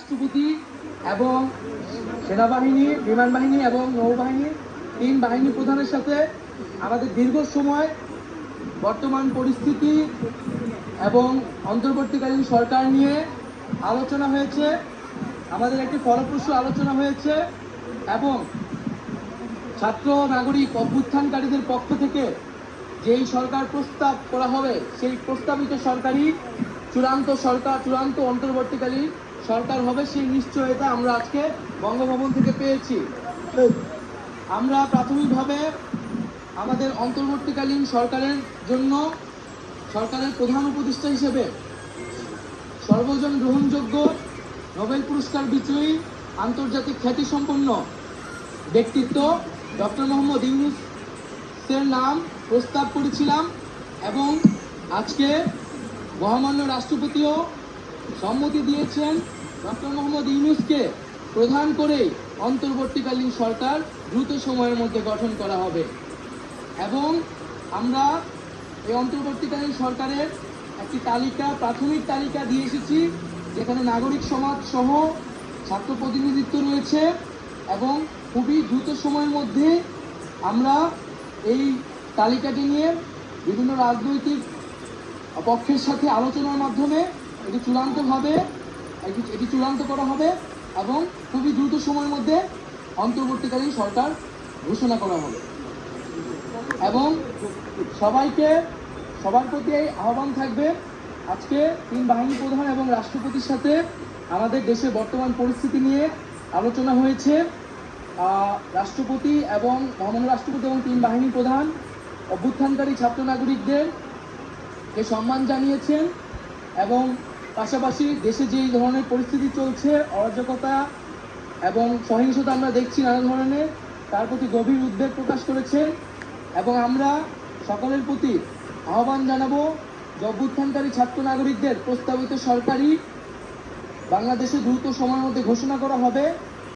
রাষ্ট্রপতি এবং সেনাবাহিনী বিমান বাহিনী এবং নৌবাহিনী, তিন বাহিনী প্রধানের সাথে আমাদের দীর্ঘ সময় বর্তমান পরিস্থিতি এবং অন্তর্বর্তীকালীন সরকার নিয়ে আলোচনা হয়েছে। আমাদের একটি ফলপ্রসূ আলোচনা হয়েছে এবং ছাত্র নাগরিক অভ্যুত্থানকারীদের পক্ষ থেকে যেই সরকার প্রস্তাব করা হবে, সেই প্রস্তাবিত সরকারই চূড়ান্ত সরকার, চূড়ান্ত অন্তর্বর্তীকালীন সরকার হবে, সেই নিশ্চয়তা আমরা আজকে বঙ্গভবন থেকে পেয়েছি। আমরা প্রাথমিকভাবে আমাদের অন্তর্বর্তীকালীন সরকারের জন্য সরকারের প্রধান উপদেষ্টা হিসেবে সর্বজন গ্রহণযোগ্য নোবেল পুরস্কার বিজয়ী আন্তর্জাতিক খ্যাতিসম্পন্ন ব্যক্তিত্ব ডক্টর মোহাম্মদ ইউনুসের নাম প্রস্তাব করেছিলাম এবং আজকে মহামান্য রাষ্ট্রপতিও সম্মতি দিয়েছেন ডক্টর মোহাম্মদ ইউনুসকে প্রধান করে অন্তর্বর্তীকালীন সরকার দ্রুত সময়ের মধ্যে গঠন করা হবে। এবং আমরা এই অন্তর্বর্তীকালীন সরকারের একটি তালিকা, প্রাথমিক তালিকা দিয়ে এসেছি, যেখানে নাগরিক সমাজ সহ ছাত্র প্রতিনিধিত্ব রয়েছে এবং খুবই দ্রুত সময়ের মধ্যে আমরা এই তালিকাটি নিয়ে বিভিন্ন রাজনৈতিক পক্ষের সাথে আলোচনার মাধ্যমে এটি চূড়ান্তভাবে এটি চূড়ান্ত করা হবে এবং খুবই দ্রুত সময়ের মধ্যে অন্তর্বর্তীকালীন সরকার ঘোষণা করা হবে। এবং সবাইকে, সবার প্রতি এই আহ্বান থাকবে, আজকে তিন বাহিনী প্রধান এবং রাষ্ট্রপতির সাথে আমাদের দেশে বর্তমান পরিস্থিতি নিয়ে আলোচনা হয়েছে। রাষ্ট্রপতি এবং মহামান্য রাষ্ট্রপতি এবং তিন বাহিনী প্রধান, অভ্যুত্থানকারী ছাত্র নাগরিকদের সম্মান জানিয়েছেন এবং পাশাপাশি দেশে যেই ধরনের পরিস্থিতি চলছে, অরাজকতা এবং সহিংসতা আমরা দেখছি নানা ধরনের, তার প্রতি গভীর উদ্বেগ প্রকাশ করেছেন এবং আমরা সকলের প্রতি আহ্বান জানাব অভ্যুত্থানকারী ছাত্র নাগরিকদের প্রস্তাবিত সরকারি বাংলাদেশে দ্রুত সময়ের মধ্যে ঘোষণা করা হবে।